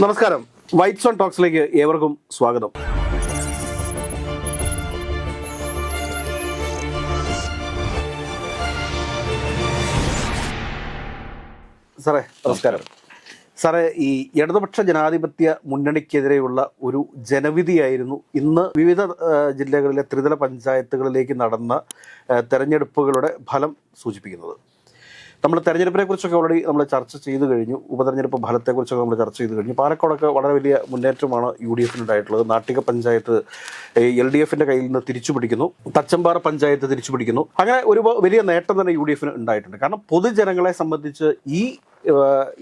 നമസ്കാരം. White zone ടോക്സിലേക്ക് ഏവർക്കും സ്വാഗതം. സാറേ നമസ്കാരം. സാറേ ഈ ഇടതുപക്ഷ ജനാധിപത്യ മുന്നണിക്കെതിരെയുള്ള ഒരു ജനവിധിയായിരുന്നു ഇന്ന് വിവിധ ജില്ലകളിലെ ത്രിതല പഞ്ചായത്തുകളിലേക്ക് നടന്ന തെരഞ്ഞെടുപ്പുകളുടെ ഫലം സൂചിപ്പിക്കുന്നത്. നമ്മൾ തെരഞ്ഞെടുപ്പിനെ കുറിച്ചൊക്കെ ഓൾറെഡി നമ്മൾ ചർച്ച ചെയ്ത് കഴിഞ്ഞു. ഉപതെരഞ്ഞെടുപ്പ് ഫലത്തെക്കുറിച്ചൊക്കെ നമ്മൾ ചർച്ച ചെയ്ത് കഴിഞ്ഞു. പാലക്കാടൊക്കെ വളരെ വലിയ മുന്നേറ്റമാണ് യു ഡി എഫിനുണ്ടായിട്ടുള്ളത് നാട്ടിക പഞ്ചായത്ത് എൽ ഡി എഫിന്റെ കയ്യിൽ നിന്ന് തിരിച്ചു പിടിക്കുന്നു തച്ചമ്പാറ പഞ്ചായത്ത് തിരിച്ചു പിടിക്കുന്നു അങ്ങനെ ഒരു വലിയ നേട്ടം തന്നെ യു ഡി എഫിന് ഉണ്ടായിട്ടുണ്ട്. കാരണം പൊതുജനങ്ങളെ സംബന്ധിച്ച് ഈ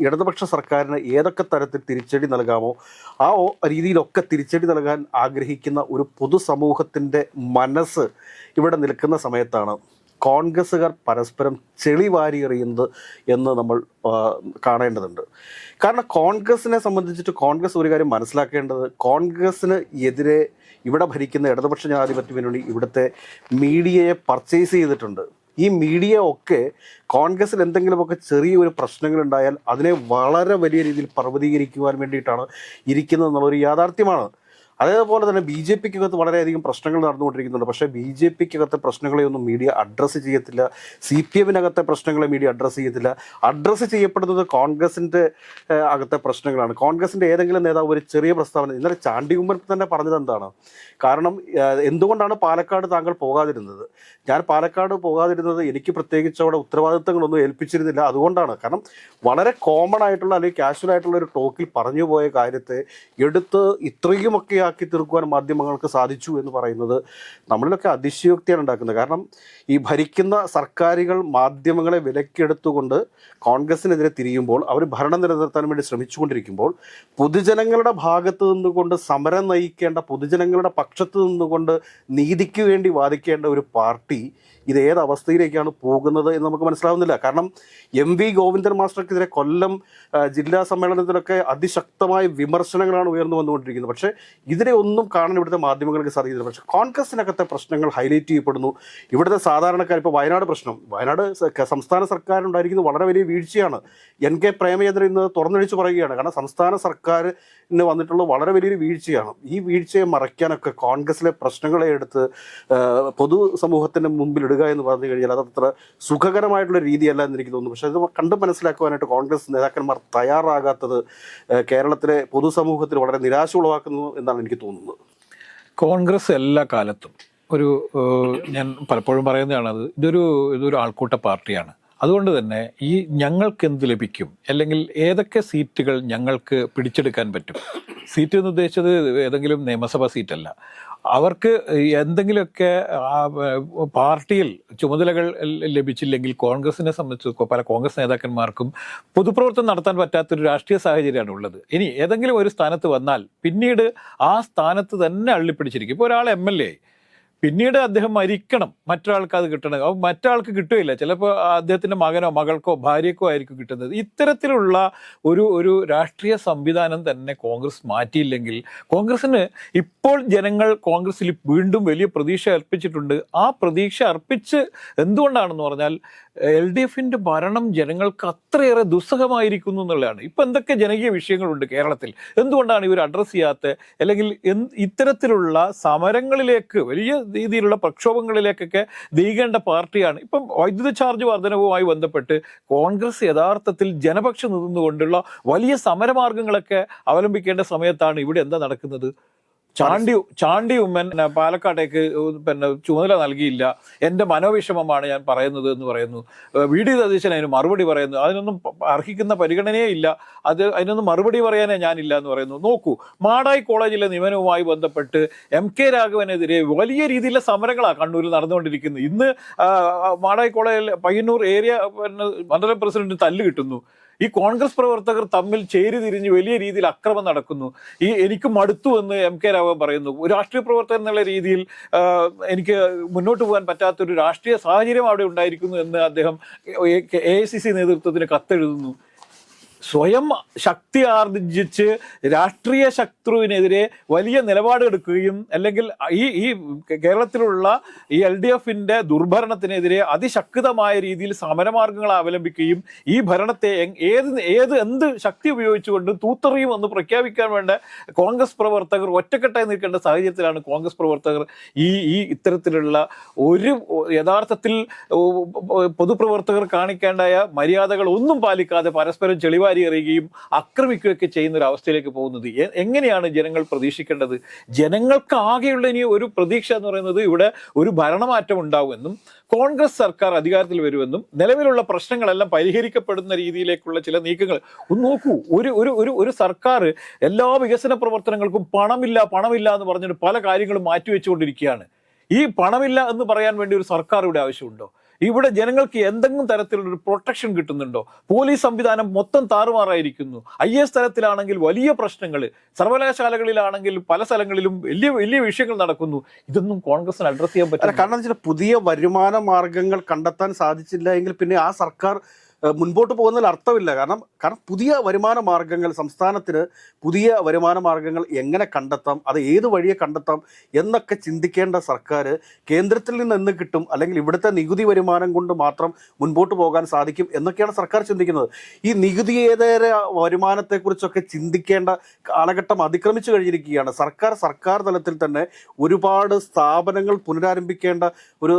ഇടതുപക്ഷ സർക്കാരിന് ഏതൊക്കെ തരത്തിൽ തിരിച്ചടി നൽകാമോ ആ രീതിയിലൊക്കെ തിരിച്ചടി നൽകാൻ ആഗ്രഹിക്കുന്ന ഒരു പൊതുസമൂഹത്തിന്റെ മനസ്സ് ഇവിടെ നിൽക്കുന്ന സമയത്താണ് കോൺഗ്രസ്സുകാർ പരസ്പരം ചെളി വാരി എറിയുന്നത് എന്ന് നമ്മൾ കാണേണ്ടതുണ്ട്. കാരണം കോൺഗ്രസിനെ സംബന്ധിച്ചിട്ട് കോൺഗ്രസ് ഒരു കാര്യം മനസ്സിലാക്കേണ്ടത് കോൺഗ്രസ്സിന് എതിരെ ഇവിടെ ഭരിക്കുന്ന ഇടതുപക്ഷ ജനാധിപത്യ മുന്നണി ഇവിടുത്തെ മീഡിയയെ പർച്ചേസ് ചെയ്തിട്ടുണ്ട്. ഈ മീഡിയ ഒക്കെ കോൺഗ്രസ്സിൽ എന്തെങ്കിലുമൊക്കെ ചെറിയൊരു പ്രശ്നങ്ങൾ ഉണ്ടായാൽ അതിനെ വളരെ വലിയ രീതിയിൽ പർവതീകരിക്കുവാൻ വേണ്ടിയിട്ടാണ് ഇരിക്കുന്നത് എന്നുള്ളൊരു യാഥാർത്ഥ്യമാണ്. അതേപോലെ തന്നെ ബി ജെ പിക്കകത്ത് വളരെയധികം പ്രശ്നങ്ങൾ നടന്നുകൊണ്ടിരിക്കുന്നുണ്ട്. പക്ഷേ ബി ജെ പിക്കകത്തെ പ്രശ്നങ്ങളെയൊന്നും മീഡിയ അഡ്രസ്സ് ചെയ്യത്തില്ല. സി പി എമ്മിനകത്തെ പ്രശ്നങ്ങളെ മീഡിയ അഡ്രസ്സ് ചെയ്യത്തില്ല. അഡ്രസ്സ് ചെയ്യപ്പെടുന്നത് കോൺഗ്രസിന്റെ അകത്തെ പ്രശ്നങ്ങളാണ്. കോൺഗ്രസിന്റെ ഏതെങ്കിലും നേതാവ് ഒരു ചെറിയ പ്രസ്താവന ഇന്നലെ ചാണ്ടി ഉമ്മൻ തന്നെ പറഞ്ഞത് എന്താണ്? കാരണം എന്തുകൊണ്ടാണ് പാലക്കാട് താങ്കൾ പോകാതിരുന്നത്? ഞാൻ പാലക്കാട് പോകാതിരുന്നത് എനിക്ക് പ്രത്യേകിച്ച് അവിടെ ഉത്തരവാദിത്തങ്ങളൊന്നും ഏൽപ്പിച്ചിരുന്നില്ല. അതുകൊണ്ടാണ്. കാരണം വളരെ കോമൺ ആയിട്ടുള്ള അല്ലെങ്കിൽ കാഷ്വൽ ആയിട്ടുള്ള ഒരു ടോക്കിൽ പറഞ്ഞു പോയ കാര്യത്തെ എടുത്ത് ഇത്രയുമൊക്കെ ആക്കി തീർക്കുവാൻ മാധ്യമങ്ങൾക്ക് സാധിച്ചു എന്ന് പറയുന്നത് നമ്മളിലൊക്കെ അതിശയോക്തിയാണ് ഉണ്ടാക്കുന്നത്. കാരണം ഈ ഭരിക്കുന്ന സർക്കാരുകൾ മാധ്യമങ്ങളെ വിലക്കെടുത്തുകൊണ്ട് കോൺഗ്രസിനെതിരെ തിരിയുമ്പോൾ അവർ ഭരണം നിലനിർത്താൻ വേണ്ടി ശ്രമിച്ചുകൊണ്ടിരിക്കുമ്പോൾ പൊതുജനങ്ങളുടെ ഭാഗത്ത് നിന്നുകൊണ്ട് സമരം നയിക്കേണ്ട പൊതുജനങ്ങളുടെ പക്ഷത്ത് നിന്നുകൊണ്ട് നീതിക്ക് വേണ്ടി വാദിക്കേണ്ട ഒരു പാർട്ടി ഇത് ഏത് അവസ്ഥയിലേക്കാണ് പോകുന്നത് എന്ന് നമുക്ക് മനസ്സിലാവുന്നില്ല. കാരണം എം വി ഗോവിന്ദൻ മാസ്റ്റർക്കെതിരെ കൊല്ലം ജില്ലാ സമ്മേളനത്തിലൊക്കെ അതിശക്തമായ വിമർശനങ്ങളാണ് ഉയർന്നു വന്നുകൊണ്ടിരിക്കുന്നത്. പക്ഷേ ഇതിനെ ഒന്നും കാണാൻ ഇവിടുത്തെ മാധ്യമങ്ങൾക്ക് സാധിക്കുന്നില്ല. പക്ഷേ കോൺഗ്രസിനകത്തെ പ്രശ്നങ്ങൾ ഹൈലൈറ്റ് ചെയ്യപ്പെടുന്നു. ഇവിടുത്തെ സാധാരണക്കാർ ഇപ്പോൾ വയനാട് പ്രശ്നം. വയനാട് സംസ്ഥാന സർക്കാരിനുണ്ടായിരിക്കുന്നത് വളരെ വലിയ വീഴ്ചയാണ്. എൻ കെ പ്രേമചന്ദ്രൻ ഇന്ന് തുറന്നടിച്ച് പറയുകയാണ്. കാരണം സംസ്ഥാന സർക്കാരിന് വന്നിട്ടുള്ള വളരെ വലിയൊരു വീഴ്ചയാണ്. ഈ വീഴ്ചയെ മറയ്ക്കാനൊക്കെ കോൺഗ്രസിലെ പ്രശ്നങ്ങളെ എടുത്ത് പൊതു സമൂഹത്തിന് മുമ്പിൽ ഇടുക എന്ന് പറഞ്ഞു കഴിഞ്ഞാൽ അത് അത്ര സുഖകരമായിട്ടുള്ള രീതിയല്ല എന്ന് എനിക്ക് തോന്നുന്നു. പക്ഷേ അത് കണ്ട് മനസ്സിലാക്കുവാനായിട്ട് കോൺഗ്രസ് നേതാക്കന്മാർ തയ്യാറാകാത്തത് കേരളത്തിലെ പൊതുസമൂഹത്തിൽ വളരെ നിരാശ ഉളവാക്കുന്നു എന്നാണ് എനിക്ക് തോന്നുന്നത്. കോൺഗ്രസ് എല്ലാ കാലത്തും ഒരു ഞാൻ പലപ്പോഴും പറയുന്നതാണ് അത് ഇതൊരു ഇതൊരു ആൾക്കൂട്ട പാർട്ടിയാണ്. അതുകൊണ്ട് തന്നെ ഈ ഞങ്ങൾക്ക് എന്ത് ലഭിക്കും? അല്ലെങ്കിൽ ഏതൊക്കെ സീറ്റുകൾ ഞങ്ങൾക്ക് പിടിച്ചെടുക്കാൻ പറ്റും? സീറ്റ് എന്ന് ഉദ്ദേശിച്ചത് ഏതെങ്കിലും നിയമസഭാ സീറ്റല്ല. അവർക്ക് എന്തെങ്കിലുമൊക്കെ പാർട്ടിയിൽ ചുമതലകൾ ലഭിച്ചില്ലെങ്കിൽ കോൺഗ്രസിനെ സംബന്ധിച്ച് പല കോൺഗ്രസ് നേതാക്കന്മാർക്കും പൊതുപ്രവർത്തനം നടത്താൻ പറ്റാത്തൊരു രാഷ്ട്രീയ സാഹചര്യമാണ് ഉള്ളത്. ഇനി ഏതെങ്കിലും ഒരു സ്ഥാനത്ത് വന്നാൽ പിന്നീട് ആ സ്ഥാനത്ത് തന്നെ അള്ളിപ്പിടിച്ചിരിക്കും. ഇപ്പോൾ ഒരാൾ എം എൽ എ പിന്നീട് അദ്ദേഹം മരിക്കണം. മറ്റൊരാൾക്ക് അത് കിട്ടണം. അത് മറ്റൊരാൾക്ക് കിട്ടുകയില്ല. ചിലപ്പോൾ അദ്ദേഹത്തിന്റെ മകനോ മകൾക്കോ ഭാര്യക്കോ ആയിരിക്കും കിട്ടുന്നത്. ഇത്തരത്തിലുള്ള ഒരു ഒരു രാഷ്ട്രീയ സംവിധാനം തന്നെ കോൺഗ്രസ് മാറ്റിയില്ലെങ്കിൽ കോൺഗ്രസിന് ഇപ്പോൾ ജനങ്ങൾ കോൺഗ്രസിൽ വീണ്ടും വലിയ പ്രതീക്ഷ അർപ്പിച്ചിട്ടുണ്ട്. ആ പ്രതീക്ഷ അർപ്പിച്ച് എന്തുകൊണ്ടാണെന്ന് പറഞ്ഞാൽ എൽ ഡി എഫിന്റെ ഭരണം ജനങ്ങൾക്ക് അത്രയേറെ ദുസ്സഹമായിരിക്കുന്നു എന്നുള്ളതാണ്. ഇപ്പൊ എന്തൊക്കെ ജനകീയ വിഷയങ്ങളുണ്ട് കേരളത്തിൽ? എന്തുകൊണ്ടാണ് ഇവർ അഡ്രസ്സ് ചെയ്യാത്ത? അല്ലെങ്കിൽ ഇത്തരത്തിലുള്ള സമരങ്ങളിലേക്ക് വലിയ രീതിയിലുള്ള പ്രക്ഷോഭങ്ങളിലേക്കൊക്കെ നീങ്ങേണ്ട പാർട്ടിയാണ്. ഇപ്പം വൈദ്യുത ചാർജ് വർധനവുമായി ബന്ധപ്പെട്ട് കോൺഗ്രസ് യഥാർത്ഥത്തിൽ ജനപക്ഷം നിന്നുകൊണ്ടുള്ള വലിയ സമരമാർഗങ്ങളൊക്കെ അവലംബിക്കേണ്ട സമയത്താണ് ഇവിടെ എന്താ നടക്കുന്നത്? ചാണ്ടി ചാണ്ടി ഉമ്മൻ പാലക്കാട്ടേക്ക് പിന്നെ ചുമതല നൽകിയില്ല. എന്റെ മനോവിഷമമാണ് ഞാൻ പറയുന്നത് എന്ന് പറയുന്നു. വി. ഡി. സതീശൻ അതിന് മറുപടി പറയുന്നു. അതിനൊന്നും അർഹിക്കുന്ന പരിഗണനയേ ഇല്ല. അത് അതിനൊന്നും മറുപടി പറയാനേ ഞാനില്ല എന്ന് പറയുന്നു. നോക്കൂ മാടായി കോളേജിലെ നിയമനവുമായി ബന്ധപ്പെട്ട് എം. കെ. രാഘവനെതിരെ വലിയ രീതിയിലുള്ള സമരങ്ങളാണ് കണ്ണൂരിൽ നടന്നുകൊണ്ടിരിക്കുന്നത്. ഇന്ന് മാടായി കോളേജിൽ പയ്യന്നൂർ ഏരിയ പിന്നെ മണ്ഡലം പ്രസിഡന്റ് തല്ല് കിട്ടുന്നു. ഈ കോൺഗ്രസ് പ്രവർത്തകർ തമ്മിൽ ചേരി തിരിഞ്ഞ് വലിയ രീതിയിൽ അക്രമം നടക്കുന്നു. ഈ എനിക്ക് മടുത്തു എന്ന് എം കെ രാഘവൻ പറയുന്നു. ഒരു രാഷ്ട്രീയ പ്രവർത്തകൻ എന്നുള്ള രീതിയിൽ എനിക്ക് മുന്നോട്ട് പോകാൻ പറ്റാത്തൊരു രാഷ്ട്രീയ സാഹചര്യം അവിടെ ഉണ്ടായിരിക്കുന്നു എന്ന് അദ്ദേഹം എ ഐ സി സി നേതൃത്വത്തിന് കത്തെഴുതുന്നു. സ്വയം ശക്തി ആർജിച്ച് രാഷ്ട്രീയ ശത്രുവിനെതിരെ വലിയ നിലപാടെടുക്കുകയും അല്ലെങ്കിൽ ഈ ഈ കേരളത്തിലുള്ള ഈ എൽ ഡി എഫിന്റെ ദുർഭരണത്തിനെതിരെ അതിശക്തമായ രീതിയിൽ സമരമാർഗങ്ങൾ അവലംബിക്കുകയും ഈ ഭരണത്തെ ഏത് ഏത് എന്ത് ശക്തി ഉപയോഗിച്ചുകൊണ്ട് തൂത്തെറിയും എന്ന് പ്രഖ്യാപിക്കാൻ വേണ്ട കോൺഗ്രസ് പ്രവർത്തകർ ഒറ്റക്കെട്ടായി നിൽക്കേണ്ട സാഹചര്യത്തിലാണ് കോൺഗ്രസ് പ്രവർത്തകർ ഈ ഈ ഇത്തരത്തിലുള്ള ഒരു യഥാർത്ഥത്തിൽ പൊതുപ്രവർത്തകർ കാണിക്കേണ്ടായ മര്യാദകൾ ഒന്നും പാലിക്കാതെ പരസ്പരം ചെളിവാരി എറിയുകയും ആക്രമിക്കുകയൊക്കെ ചെയ്യുന്ന ഒരു അവസ്ഥയിലേക്ക് പോകുന്നത് എങ്ങനെയാണ് ജനങ്ങൾ പ്രതീക്ഷിക്കേണ്ടത്? ജനങ്ങൾക്ക് ആകെയുള്ള ഇനി ഒരു പ്രതീക്ഷ എന്ന് പറയുന്നത് ഇവിടെ ഒരു ഭരണമാറ്റം ഉണ്ടാവുമെന്നും കോൺഗ്രസ് സർക്കാർ അധികാരത്തിൽ വരുമെന്നും നിലവിലുള്ള പ്രശ്നങ്ങളെല്ലാം പരിഹരിക്കപ്പെടുന്ന രീതിയിലേക്കുള്ള ചില നീക്കങ്ങൾ. ഒന്ന് നോക്കൂ ഒരു ഒരു ഒരു ഒരു സർക്കാർ എല്ലാ വികസന പ്രവർത്തനങ്ങൾക്കും പണമില്ല പണമില്ല എന്ന് പറഞ്ഞിട്ട് പല കാര്യങ്ങളും മാറ്റിവെച്ചുകൊണ്ടിരിക്കുകയാണ്. ഈ പണമില്ല എന്ന് പറയാൻ വേണ്ടി ഒരു സർക്കാർ ഇവിടെ ആവശ്യമുണ്ടോ? ഇവിടെ ജനങ്ങൾക്ക് എന്തെങ്കിലും തരത്തിലുള്ള പ്രൊട്ടക്ഷൻ കിട്ടുന്നുണ്ടോ? പോലീസ് സംവിധാനം മൊത്തം താറുമാറായിരിക്കുന്നു. ഐ എസ് തലത്തിലാണെങ്കിൽ വലിയ പ്രശ്നങ്ങൾ. സർവകലാശാലകളിലാണെങ്കിൽ പല സ്ഥലങ്ങളിലും വലിയ വലിയ വിഷയങ്ങൾ നടക്കുന്നു. ഇതൊന്നും കോൺഗ്രസിന് അഡ്രസ് ചെയ്യാൻ പറ്റില്ല. കാരണം വെച്ചാൽ പുതിയ വരുമാന മാർഗങ്ങൾ കണ്ടെത്താൻ സാധിച്ചില്ല എങ്കിൽ പിന്നെ ആ സർക്കാർ മുൻപോട്ട് പോകുന്നതിൽ അർത്ഥമില്ല. കാരണം കാരണം പുതിയ വരുമാന മാർഗങ്ങൾ സംസ്ഥാനത്തിന് പുതിയ വരുമാന മാർഗങ്ങൾ എങ്ങനെ കണ്ടെത്താം അത് ഏത് വഴിയെ കണ്ടെത്താം എന്നൊക്കെ ചിന്തിക്കേണ്ട സർക്കാർ കേന്ദ്രത്തിൽ നിന്ന് എന്ന് കിട്ടും അല്ലെങ്കിൽ ഇവിടുത്തെ നികുതി വരുമാനം കൊണ്ട് മാത്രം മുൻപോട്ട് പോകാൻ സാധിക്കും എന്നൊക്കെയാണ് സർക്കാർ ചിന്തിക്കുന്നത്. ഈ നികുതിയേതര വരുമാനത്തെക്കുറിച്ചൊക്കെ ചിന്തിക്കേണ്ട കാലഘട്ടം അതിക്രമിച്ചു കഴിഞ്ഞിരിക്കുകയാണ്. സർക്കാർ സർക്കാർ തലത്തിൽ തന്നെ ഒരുപാട് സ്ഥാപനങ്ങൾ പുനരാരംഭിക്കേണ്ട ഒരു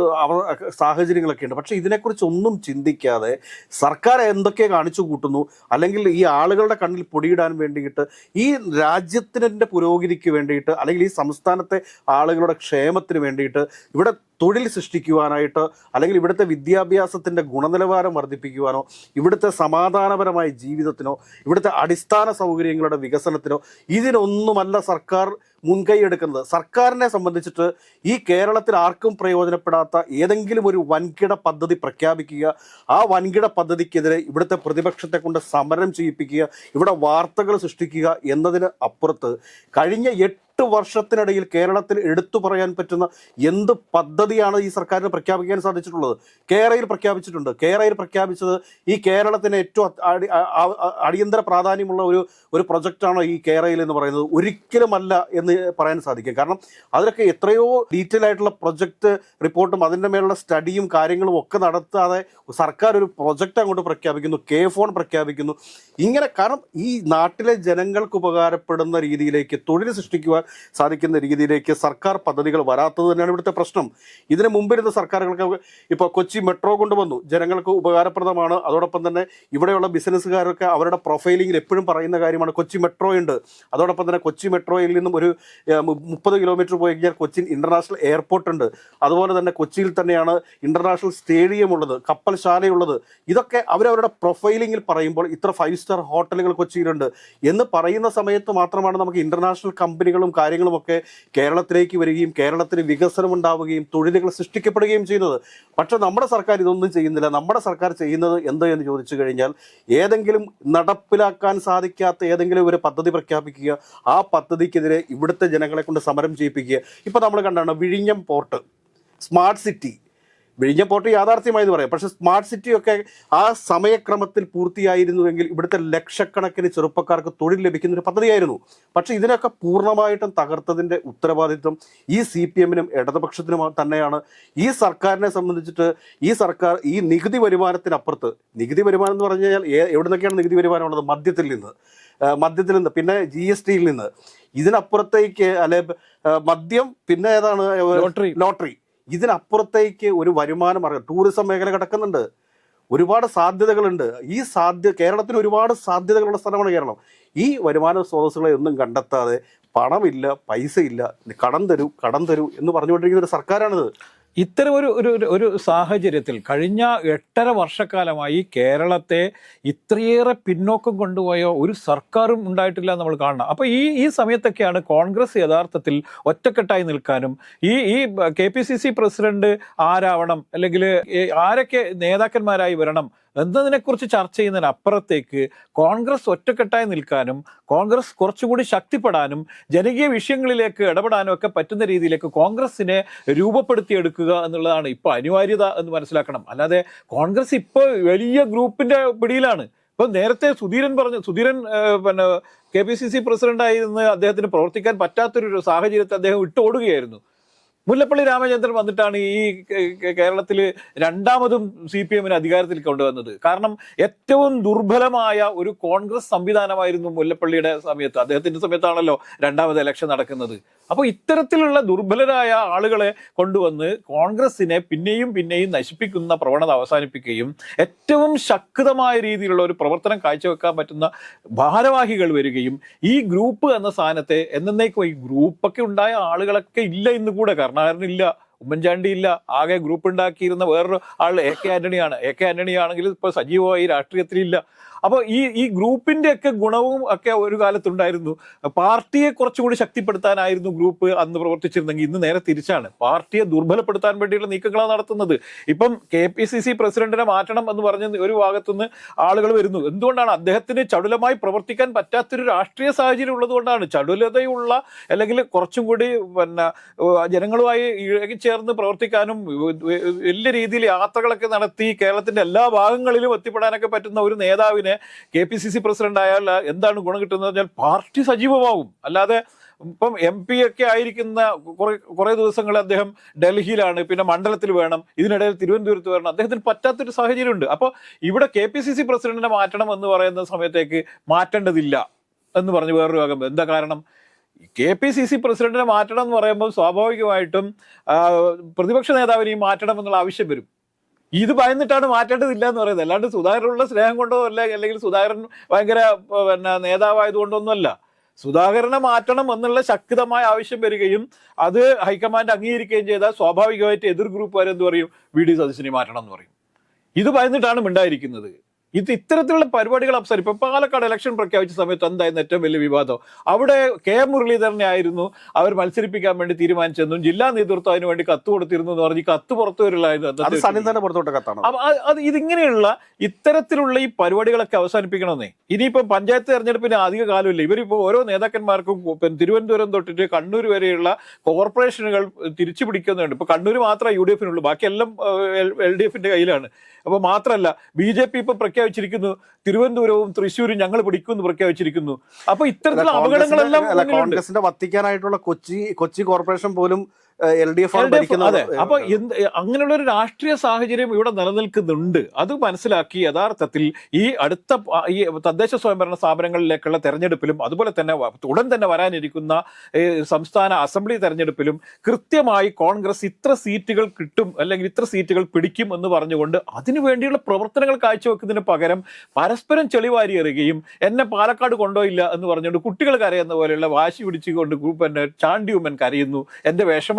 സാഹചര്യങ്ങളൊക്കെയുണ്ട്. പക്ഷേ ഇതിനെക്കുറിച്ച് ഒന്നും ചിന്തിക്കാതെ സർക്കാർ എന്തൊക്കെ കാണിച്ചു കൂട്ടുന്നു? അല്ലെങ്കിൽ ഈ ആളുകളുടെ കണ്ണിൽ പൊടിയിടാൻ വേണ്ടിയിട്ട് ഈ രാജ്യത്തിന്റെ പുരോഗതിക്ക് വേണ്ടിയിട്ട് അല്ലെങ്കിൽ ഈ സംസ്ഥാനത്തെ ആളുകളുടെ ക്ഷേമത്തിന് വേണ്ടിയിട്ട് ഇവിടെ തൊഴിൽ സൃഷ്ടിക്കുവാനായിട്ട് അല്ലെങ്കിൽ ഇവിടുത്തെ വിദ്യാഭ്യാസത്തിന്റെ ഗുണനിലവാരം വർദ്ധിപ്പിക്കുവാനോ ഇവിടുത്തെ സമാധാനപരമായ ജീവിതത്തിനോ ഇവിടുത്തെ അടിസ്ഥാന സൗകര്യങ്ങളുടെ വികസനത്തിനോ ഇതിനൊന്നുമല്ല സർക്കാർ മുൻകൈ എടുക്കുന്നത്. സർക്കാരിനെ സംബന്ധിച്ചിട്ട് ഈ കേരളത്തിൽ ആർക്കും പ്രയോജനപ്പെടാത്ത ഏതെങ്കിലും ഒരു വൻകിട പദ്ധതി പ്രഖ്യാപിക്കുക ആ വൻകിട പദ്ധതിക്കെതിരെ ഇവിടുത്തെ പ്രതിപക്ഷത്തെ കൊണ്ട് സമരം ചെയ്യിപ്പിക്കുക ഇവിടെ വാർത്തകൾ സൃഷ്ടിക്കുക എന്നതിന് അപ്പുറത്ത് കഴിഞ്ഞ എട്ട് വർഷത്തിനിടയിൽ കേരളത്തിൽ എടുത്തു പറയാൻ പറ്റുന്ന എന്ത് പദ്ധതിയാണ് ഈ സർക്കാരിന് പ്രഖ്യാപിക്കാൻ സാധിച്ചിട്ടുള്ളത്? കേരളയിൽ പ്രഖ്യാപിച്ചിട്ടുണ്ട്. കേരളയിൽ പ്രഖ്യാപിച്ചത് ഈ കേരളത്തിന് ഏറ്റവും അടിയന്തര പ്രാധാന്യമുള്ള ഒരു ഒരു പ്രൊജക്റ്റാണ് ഈ കേരളയിൽ എന്ന് പറയുന്നത്. ഒരിക്കലുമല്ല എന്ന് പറയാൻ സാധിക്കും. കാരണം അതിലൊക്കെ എത്രയോ ഡീറ്റെയിൽ ആയിട്ടുള്ള പ്രൊജക്ട് റിപ്പോർട്ടും അതിന്റെ മേലുള്ള സ്റ്റഡിയും കാര്യങ്ങളും ഒക്കെ നടത്താതെ സർക്കാർ ഒരു പ്രൊജക്റ്റ് അങ്ങോട്ട് പ്രഖ്യാപിക്കുന്നു. കെ ഫോൺ പ്രഖ്യാപിക്കുന്നു. ഇങ്ങനെ കാരണം ഈ നാട്ടിലെ ജനങ്ങൾക്ക് ഉപകാരപ്പെടുന്ന രീതിയിലേക്ക് തൊഴിൽ സൃഷ്ടിക്കുവാൻ സാധിക്കുന്ന രീതിയിലേക്ക് സർക്കാർ പദ്ധതികൾ വരാത്തത് തന്നെയാണ് ഇവിടുത്തെ പ്രശ്നം. ഇതിനു മുമ്പിരുന്ന സർക്കാരുകൾക്ക് ഇപ്പോൾ കൊച്ചി മെട്രോ കൊണ്ടുവന്നു. ജനങ്ങൾക്ക് ഉപകാരപ്രദമാണ്. അതോടൊപ്പം തന്നെ ഇവിടെയുള്ള ബിസിനസ്സുകാരൊക്കെ അവരുടെ പ്രൊഫൈലിംഗിൽ എപ്പോഴും പറയുന്ന കാര്യമാണ് കൊച്ചി മെട്രോ ഉണ്ട്. അതോടൊപ്പം തന്നെ കൊച്ചി മെട്രോയിൽ നിന്നും ഒരു മുപ്പത് കിലോമീറ്റർ പോയി കഴിഞ്ഞാൽ കൊച്ചിൻ ഇന്റർനാഷണൽ എയർപോർട്ട് ഉണ്ട്. അതുപോലെ തന്നെ കൊച്ചിയിൽ തന്നെയാണ് ഇന്റർനാഷണൽ സ്റ്റേഡിയം ഉള്ളത് കപ്പൽശാലയുള്ളത് ഇതൊക്കെ അവരവരുടെ പ്രൊഫൈലിംഗിൽ പറയുമ്പോൾ ഇത്ര ഫൈവ് സ്റ്റാർ ഹോട്ടലുകൾ കൊച്ചിയിലുണ്ട് എന്ന് പറയുന്ന സമയത്ത് മാത്രമാണ് നമുക്ക് ഇന്റർനാഷണൽ കമ്പനികളും കാര്യങ്ങളും ഒക്കെ കേരളത്തിലേക്ക് വരികയും കേരളത്തിന് വികസനം ഉണ്ടാവുകയും തൊഴിലുകൾ സൃഷ്ടിക്കപ്പെടുകയും ചെയ്യുന്നത്. പക്ഷെ നമ്മുടെ സർക്കാർ ഇതൊന്നും ചെയ്യുന്നില്ല. നമ്മുടെ സർക്കാർ ചെയ്യുന്നത് എന്ത് എന്ന് ചോദിച്ചു കഴിഞ്ഞാൽ ഏതെങ്കിലും നടപ്പിലാക്കാൻ സാധിക്കാത്ത ഏതെങ്കിലും ഒരു പദ്ധതി പ്രഖ്യാപിക്കുക. ആ പദ്ധതിക്കെതിരെ ഇവിടുത്തെ ജനങ്ങളെ കൊണ്ട് സമരം ചെയ്യിപ്പിക്കുക. ഇപ്പൊ നമ്മൾ കണ്ടാണ് വിഴിഞ്ഞം പോർട്ട് സ്മാർട്ട് സിറ്റി വിഴിഞ്ഞം പോർട്ട് യാഥാർത്ഥ്യമായെന്ന് പറയാം. പക്ഷേ സ്മാർട്ട് സിറ്റിയൊക്കെ ആ സമയക്രമത്തിൽ പൂർത്തിയായിരുന്നുവെങ്കിൽ ഇവിടുത്തെ ലക്ഷക്കണക്കിന് ചെറുപ്പക്കാർക്ക് തൊഴിൽ ലഭിക്കുന്ന ഒരു പദ്ധതിയായിരുന്നു. പക്ഷേ ഇതിനൊക്കെ പൂർണമായിട്ടും തകർത്തതിന്റെ ഉത്തരവാദിത്വം ഈ സി പി എമ്മിനും ഇടതുപക്ഷത്തിനും തന്നെയാണ്. ഈ സർക്കാരിനെ സംബന്ധിച്ചിട്ട് ഈ സർക്കാർ ഈ നികുതി വരുമാനത്തിനപ്പുറത്ത് നികുതി വരുമാനം എന്ന് പറഞ്ഞു കഴിഞ്ഞാൽ എവിടെ നിന്നൊക്കെയാണ് നികുതി വരുമാനമുള്ളത്? മദ്യത്തിൽ നിന്ന്. മദ്യത്തിൽ നിന്ന്. പിന്നെ ജി എസ് ടിയിൽ നിന്ന്. ഇതിനപ്പുറത്തേക്ക് അല്ലെ മദ്യം പിന്നെ ഏതാണ്? ലോട്ടറി. ലോട്ടറി. ഇതിനപ്പുറത്തേക്ക് ഒരു വരുമാനം മാർഗം ടൂറിസം മേഖല കിടക്കുന്നുണ്ട്. ഒരുപാട് സാധ്യതകളുണ്ട്. ഈ സാധ്യ കേരളത്തിന് ഒരുപാട് സാധ്യതകളുള്ള സ്ഥലമാണ് കേരളം. ഈ വരുമാന സ്രോതസ്സുകളെ ഒന്നും കണ്ടെത്താതെ പണമില്ല പൈസ ഇല്ല കടം തരൂ കടം തരൂ എന്ന് പറഞ്ഞുകൊണ്ടിരിക്കുന്ന ഒരു സർക്കാരാണിത്. ഇത്തരം ഒരു ഒരു ഒരു- സാഹചര്യത്തിൽ കഴിഞ്ഞ എട്ടര വർഷക്കാലമായി കേരളത്തെ ഇത്രയേറെ പിന്നോക്കം കൊണ്ടുപോയ ഒരു സർക്കാരും ഉണ്ടായിട്ടില്ല നമ്മൾ കാണണം. അപ്പോൾ ഈ ഈ സമയത്തൊക്കെയാണ് കോൺഗ്രസ് യഥാർത്ഥത്തിൽ ഒറ്റക്കെട്ടായി നിൽക്കാനും ഈ ഈ കെ പ്രസിഡന്റ് ആരാവണം അല്ലെങ്കിൽ ആരൊക്കെ നേതാക്കന്മാരായി വരണം എന്നതിനെക്കുറിച്ച് ചർച്ച ചെയ്യുന്നതിനപ്പുറത്തേക്ക് കോൺഗ്രസ് ഒറ്റക്കെട്ടായി നിൽക്കാനും കോൺഗ്രസ് കുറച്ചുകൂടി ശക്തിപ്പെടാനും ജനകീയ വിഷയങ്ങളിലേക്ക് ഇടപെടാനും ഒക്കെ പറ്റുന്ന രീതിയിലേക്ക് കോൺഗ്രസിനെ രൂപപ്പെടുത്തിയെടുക്കുക എന്നുള്ളതാണ് ഇപ്പോൾ അനിവാര്യത എന്ന് മനസ്സിലാക്കണം. അല്ലാതെ കോൺഗ്രസ് ഇപ്പോൾ വലിയ ഗ്രൂപ്പിന്റെ പിടിയിലാണ്. ഇപ്പം നേരത്തെ സുധീരൻ പറഞ്ഞു സുധീരൻ പിന്നെ കെ പി സി സി പ്രസിഡന്റായിരുന്ന അദ്ദേഹത്തിന് പ്രവർത്തിക്കാൻ പറ്റാത്തൊരു സാഹചര്യത്തെ അദ്ദേഹം വിട്ടോടുകയായിരുന്നു മുല്ലപ്പള്ളി രാമചന്ദ്രൻ വന്നിട്ടാണ് ഈ കേരളത്തിൽ രണ്ടാമതും സി പി എമ്മിന് അധികാരത്തിൽ കൊണ്ടുവന്നത്. കാരണം ഏറ്റവും ദുർബലമായ ഒരു കോൺഗ്രസ് സംവിധാനമായിരുന്നു മുല്ലപ്പള്ളിയുടെ സമയത്ത്. അദ്ദേഹത്തിന്റെ സമയത്താണല്ലോ രണ്ടാമത് ഇലക്ഷൻ നടക്കുന്നത്. അപ്പോൾ ഇത്തരത്തിലുള്ള ദുർബലരായ ആളുകളെ കൊണ്ടുവന്ന് കോൺഗ്രസിനെ പിന്നെയും പിന്നെയും നശിപ്പിക്കുന്ന പ്രവണത അവസാനിപ്പിക്കുകയും ഏറ്റവും ശക്തമായ രീതിയിലുള്ള ഒരു പ്രവർത്തനം കാഴ്ചവെക്കാൻ പറ്റുന്ന ഭാരവാഹികൾ വരികയും ഈ ഗ്രൂപ്പ് എന്ന സാധനത്തെ എന്നേക്കും ഈ ഗ്രൂപ്പൊക്കെ ഉണ്ടായ ആളുകളൊക്കെ ഇല്ല ഇന്ന് കൂടെ കരുണാകരനില്ല ഉമ്മൻചാണ്ടി ഇല്ല ആകെ ഗ്രൂപ്പ് ഉണ്ടാക്കിയിരുന്ന വേറൊരു ആൾ എ കെ ആന്റണിയാണ്. എ കെ ആന്റണി ആണെങ്കിൽ ഇപ്പോൾ സജീവമായി രാഷ്ട്രീയത്തിലില്ല. അപ്പോൾ ഈ ഈ ഗ്രൂപ്പിന്റെ ഒക്കെ ഗുണവും ഒക്കെ ഒരു കാലത്തുണ്ടായിരുന്നു. പാർട്ടിയെ കുറച്ചുകൂടി ശക്തിപ്പെടുത്താനായിരുന്നു ഗ്രൂപ്പ് അന്ന് പ്രവർത്തിച്ചിരുന്നെങ്കിൽ ഇന്ന് നേരെ തിരിച്ചാണ്. പാർട്ടിയെ ദുർബലപ്പെടുത്താൻ വേണ്ടിയുള്ള നീക്കങ്ങളാണ് നടത്തുന്നത്. ഇപ്പം കെ പി സി സി പ്രസിഡന്റിനെ മാറ്റണം എന്ന് പറഞ്ഞ ഒരു ഭാഗത്തുനിന്ന് ആളുകൾ വരുന്നു. എന്തുകൊണ്ടാണ്? അദ്ദേഹത്തിന് ചടുലമായി പ്രവർത്തിക്കാൻ പറ്റാത്തൊരു രാഷ്ട്രീയ സാഹചര്യം ഉള്ളതുകൊണ്ടാണ് ചടുലതയുള്ള അല്ലെങ്കിൽ കുറച്ചും കൂടി പിന്നെ ജനങ്ങളുമായി ഇഴകിച്ചേർന്ന് പ്രവർത്തിക്കാനും വലിയ രീതിയിൽ യാത്രകളൊക്കെ നടത്തി കേരളത്തിന്റെ എല്ലാ ഭാഗങ്ങളിലും എത്തിപ്പെടാനൊക്കെ പറ്റുന്ന ഒരു നേതാവിനെ K P C C president ആയാൽ എന്താണ് ഗുണം കിട്ടുന്നത് പറഞ്ഞാൽ പാർട്ടി സജീവമാവും. അല്ലാതെ ഇപ്പം എം പി ഒക്കെ ആയിരിക്കുന്ന കുറെ കുറെ ദിവസങ്ങൾ അദ്ദേഹം ഡൽഹിയിലാണ് പിന്നെ മണ്ഡലത്തിൽ വേണം ഇതിനിടയിൽ തിരുവനന്തപുരത്ത് വരണം അദ്ദേഹത്തിന് പറ്റാത്തൊരു സാഹചര്യമുണ്ട്. അപ്പോൾ ഇവിടെ കെ പി സി സി പ്രസിഡന്റിനെ മാറ്റണം എന്ന് പറയുന്ന സമയത്തേക്ക് മാറ്റേണ്ടതില്ല എന്ന് പറഞ്ഞു വേറൊരു ഭാഗം. എന്താ കാരണം? കെ പി സി സി പ്രസിഡന്റിനെ മാറ്റണം എന്ന് പറയുമ്പോൾ സ്വാഭാവികമായിട്ടും പ്രതിപക്ഷ നേതാവിനെയും മാറ്റണം എന്നുള്ള ആവശ്യം വരും. ഇത് ഭയന്നിട്ടാണ് മാറ്റേണ്ടതില്ല എന്ന് പറയുന്നത്. അല്ലാണ്ട് സുധാകരനുള്ള സ്നേഹം കൊണ്ടോ അല്ല അല്ലെങ്കിൽ സുധാകരൻ ഭയങ്കര പിന്നെ നേതാവായതുകൊണ്ടൊന്നുമല്ല. സുധാകരനെ മാറ്റണം എന്നുള്ള ശക്തമായ ആവശ്യം വരികയും അത് ഹൈക്കമാൻഡ് അംഗീകരിക്കുകയും ചെയ്താൽ സ്വാഭാവികമായിട്ട് എതിർ ഗ്രൂപ്പുകാരെന്ത് പറയും? വി ഡി സതീശനെ മാറ്റണം എന്ന് പറയും. ഇത് ഭയന്നിട്ടാണ് മിണ്ടായിരിക്കുന്നത്. ഇത് ഇത്തരത്തിലുള്ള പരിപാടികൾ അവസാനം ഇപ്പൊ പാലക്കാട് ഇലക്ഷൻ പ്രഖ്യാപിച്ച സമയത്ത് എന്തായിരുന്നു ഏറ്റവും വലിയ വിവാദം? അവിടെ കെ മുരളീധരനെ ആയിരുന്നു അവർ മത്സരിപ്പിക്കാൻ വേണ്ടി തീരുമാനിച്ചെന്നും ജില്ലാ നേതൃത്വം അതിന് വേണ്ടി കത്ത് കൊടുത്തിരുന്നു എന്ന് പറഞ്ഞ് കത്ത് പുറത്തു വരില്ലായിരുന്നു അത് ഇതിങ്ങനെയുള്ള ഇത്തരത്തിലുള്ള ഈ പരിപാടികളൊക്കെ അവസാനിപ്പിക്കണമെന്നേ. ഇനിയിപ്പോ പഞ്ചായത്ത് തെരഞ്ഞെടുപ്പിന് അധിക കാലമില്ല. ഇവരിപ്പോ ഓരോ നേതാക്കന്മാർക്കും തിരുവനന്തപുരം തൊട്ടിട്ട് കണ്ണൂർ വരെയുള്ള കോർപ്പറേഷനുകൾ തിരിച്ചു പിടിക്കുന്നുണ്ട് ഇപ്പൊ കണ്ണൂർ മാത്രമേ യു ഡി എഫിനുള്ളൂ. ബാക്കിയെല്ലാം എൽ ഡി എഫിന്റെ കയ്യിലാണ്. അപ്പൊ മാത്രമല്ല ബി ജെ പി ഇപ്പൊ പ്രഖ്യാപിച്ചിരിക്കുന്നു തിരുവനന്തപുരവും തൃശ്ശൂരും ഞങ്ങൾ പിടിക്കുമെന്ന് പ്രഖ്യാപിച്ചിരിക്കുന്നു അപ്പൊ ഇത്തരത്തിലുള്ള അപകടങ്ങളെല്ലാം. കോൺഗ്രസിന്റെ വത്തിക്കാനായിട്ടുള്ള കൊച്ചി കൊച്ചി കോർപ്പറേഷൻ പോലും എൽ ഡി എഫ് അതെ. അപ്പൊ എന്ത് അങ്ങനെയുള്ള ഒരു രാഷ്ട്രീയ സാഹചര്യം ഇവിടെ നിലനിൽക്കുന്നുണ്ട്. അത് മനസ്സിലാക്കി യഥാർത്ഥത്തിൽ ഈ അടുത്ത ഈ തദ്ദേശ സ്വയംഭരണ സ്ഥാപനങ്ങളിലേക്കുള്ള തെരഞ്ഞെടുപ്പിലും അതുപോലെ തന്നെ ഉടൻ തന്നെ വരാനിരിക്കുന്ന സംസ്ഥാന അസംബ്ലി തെരഞ്ഞെടുപ്പിലും കൃത്യമായി കോൺഗ്രസ് ഇത്ര സീറ്റുകൾ കിട്ടും അല്ലെങ്കിൽ ഇത്ര സീറ്റുകൾ പിടിക്കും എന്ന് പറഞ്ഞുകൊണ്ട് അതിനുവേണ്ടിയുള്ള പ്രവർത്തനങ്ങൾ കാഴ്ചവെക്കുന്നതിന് പകരം പരസ്പരം ചെളിവാരി എറിയുകയും എന്നെ പാലക്കാട് കൊണ്ടോയില്ല എന്ന് പറഞ്ഞുകൊണ്ട് കുട്ടികൾ കരയുന്ന പോലെയുള്ള വാശി പിടിച്ചുകൊണ്ട് പിന്നെ ചാണ്ടിയുമ്മൻ ചാണ്ടി ഉമ്മൻ കരയുന്നു.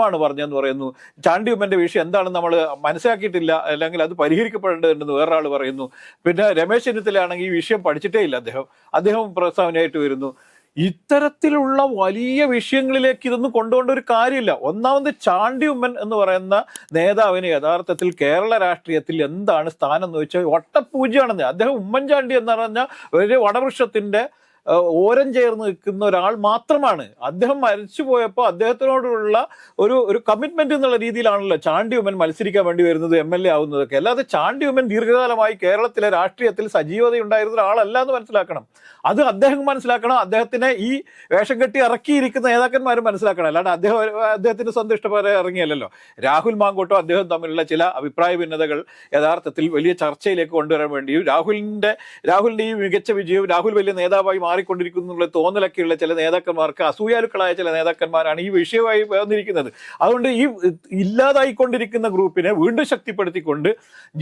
വിഷമാണ് പറഞ്ഞതെന്ന് പറയുന്നു. ചാണ്ടി ഉമ്മന്റെ വിഷയം എന്താണെന്ന് നമ്മൾ മനസ്സിലാക്കിയിട്ടില്ല. അല്ലെങ്കിൽ അത് പരിഹരിക്കപ്പെടേണ്ടതുണ്ടെന്ന് വേറൊരാൾ പറയുന്നു. പിന്നെ രമേശ് ചെന്നിത്തലയാണെങ്കിൽ ഈ വിഷയം പഠിച്ചിട്ടേ ഇല്ല അദ്ദേഹം. അദ്ദേഹം പ്രസ്താവനയായിട്ട് വരുന്നു. ഇത്തരത്തിലുള്ള വലിയ വിഷയങ്ങളിലേക്ക് ഇതൊന്നും കൊണ്ടുപോകേണ്ട ഒരു കാര്യമില്ല. ഒന്നാമത് ചാണ്ടി ഉമ്മൻ എന്ന് പറയുന്ന നേതാവിന് യഥാർത്ഥത്തിൽ കേരള രാഷ്ട്രീയത്തിൽ എന്താണ് സ്ഥാനം എന്ന് വെച്ചാൽ ഒട്ടപ്പൂജയാണെന്ന് അദ്ദേഹം ഉമ്മൻചാണ്ടി എന്ന് പറഞ്ഞ ഒരു വടവൃക്ഷത്തിന്റെ ഓരം ചേർന്ന് നിൽക്കുന്ന ഒരാൾ മാത്രമാണ്. അദ്ദേഹം മരിച്ചു പോയപ്പോൾ അദ്ദേഹത്തിനോടുള്ള ഒരു ഒരു കമ്മിറ്റ്മെന്റ് എന്നുള്ള രീതിയിലാണല്ലോ ചാണ്ടി ഉമ്മൻ മത്സരിക്കാൻ വേണ്ടി വരുന്നത് എം എൽ എ ആവുന്നതൊക്കെ. അല്ലാതെ ചാണ്ടി ഉമ്മൻ ദീർഘകാലമായി കേരളത്തിലെ രാഷ്ട്രീയത്തിൽ സജീവതയുണ്ടായിരുന്ന ഒരാളല്ല എന്ന് മനസ്സിലാക്കണം. അത് അദ്ദേഹം മനസ്സിലാക്കണം. അദ്ദേഹത്തിനെ ഈ വേഷം കെട്ടി ഇറക്കിയിരിക്കുന്ന നേതാക്കന്മാരും മനസ്സിലാക്കണം. അല്ലാണ്ട് അദ്ദേഹം അദ്ദേഹത്തിന്റെ സ്വന്തം ഇഷ്ടപ്രകാരം ഇറങ്ങിയല്ലോ രാഹുൽ മാങ്കോട്ടോ അദ്ദേഹം തമ്മിലുള്ള ചില അഭിപ്രായ ഭിന്നതകൾ യഥാർത്ഥത്തിൽ വലിയ ചർച്ചയിലേക്ക് കൊണ്ടുവരാൻ വേണ്ടിയും രാഹുലിന്റെ രാഹുലിന്റെ ഈ മികച്ച വിജയവും രാഹുൽ വലിയ നേതാവായി മാറിക്കൊണ്ടിരിക്കുന്നു എന്നുള്ള തോന്നലൊക്കെയുള്ള ചില നേതാക്കന്മാർക്ക് അസൂയാലുക്കളായ ചില നേതാക്കന്മാരാണ് ഈ വിഷയമായി വന്നിരിക്കുന്നത്. അതുകൊണ്ട് ഈ ഇല്ലാതായിക്കൊണ്ടിരിക്കുന്ന ഗ്രൂപ്പിനെ വീണ്ടും ശക്തിപ്പെടുത്തിക്കൊണ്ട്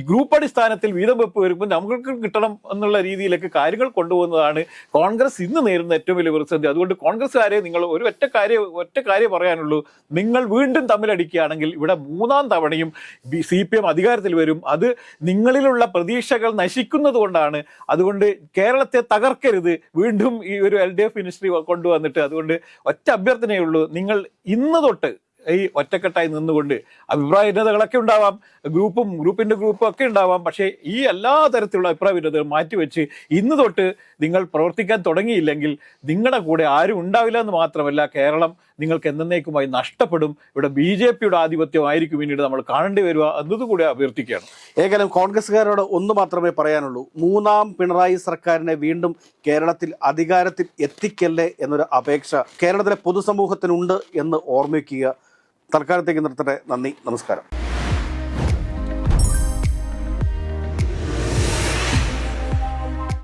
ഗ്രൂപ്പ് അടിസ്ഥാനത്തിൽ വീതം വെപ്പ് വരുമ്പോൾ നമുക്ക് കിട്ടണം എന്നുള്ള രീതിയിലേക്ക് കാര്യങ്ങൾ കൊണ്ടുപോകുന്നതാണ് കോൺഗ്രസ് ഇന്ന് നേരിടുന്ന ഏറ്റവും വലിയ പ്രതിസന്ധി. അതുകൊണ്ട് കോൺഗ്രസ്സുകാരെ നിങ്ങൾ ഒരു ഒറ്റ കാര്യം ഒറ്റ കാര്യം പറയാനുള്ളൂ. നിങ്ങൾ വീണ്ടും തമ്മിലടിക്കുകയാണെങ്കിൽ ഇവിടെ മൂന്നാം തവണയും സി പി എം അധികാരത്തിൽ വരും. അത് നിങ്ങളിലുള്ള പ്രതീക്ഷകൾ നശിക്കുന്നത് കൊണ്ടാണ് അതുകൊണ്ട് കേരളത്തെ തകർക്കരുത്. വീണ്ടും ഈ ഒരു എൽ ഡി എഫ് മിനിസ്ട്രി കൊണ്ടുവന്നിട്ട് അതുകൊണ്ട് ഒറ്റ അഭ്യർത്ഥനയുള്ളൂ നിങ്ങൾ ഇന്ന് തൊട്ട് ഈ ഒറ്റക്കെട്ടായി നിന്നുകൊണ്ട് അഭിപ്രായ ഭിന്നതകളൊക്കെ ഉണ്ടാവാം. ഗ്രൂപ്പും ഗ്രൂപ്പിന്റെ ഗ്രൂപ്പും ഒക്കെ ഉണ്ടാവാം. പക്ഷേ ഈ എല്ലാ തരത്തിലുള്ള അഭിപ്രായ ഭിന്നതകൾ മാറ്റിവെച്ച് ഇന്ന് തൊട്ട് നിങ്ങൾ പ്രവർത്തിക്കാൻ തുടങ്ങിയില്ലെങ്കിൽ നിങ്ങളുടെ കൂടെ ആരും ഉണ്ടാവില്ല എന്ന് മാത്രമല്ല കേരളം നിങ്ങൾക്ക് എന്നേക്കുമായി നഷ്ടപ്പെടും. ഇവിടെ ബി ജെ പിയുടെ ആധിപത്യമായിരിക്കും പിന്നീട് നമ്മൾ കാണേണ്ടി വരിക എന്നതുകൂടി അഭ്യർത്ഥിക്കുകയാണ്. ഏകലം കോൺഗ്രസ്സുകാരോട് ഒന്ന് മാത്രമേ പറയാനുള്ളൂ. മൂന്നാം പിണറായി സർക്കാരിനെ വീണ്ടും കേരളത്തിൽ അധികാരത്തിൽ എത്തിക്കല്ലേ എന്നൊരു അപേക്ഷ കേരളത്തിലെ പൊതുസമൂഹത്തിനുണ്ട് എന്ന് ഓർമ്മിക്കുക. തൽക്കാലത്തേക്ക് നിർത്തട്ടെ. നന്ദി. നമസ്കാരം.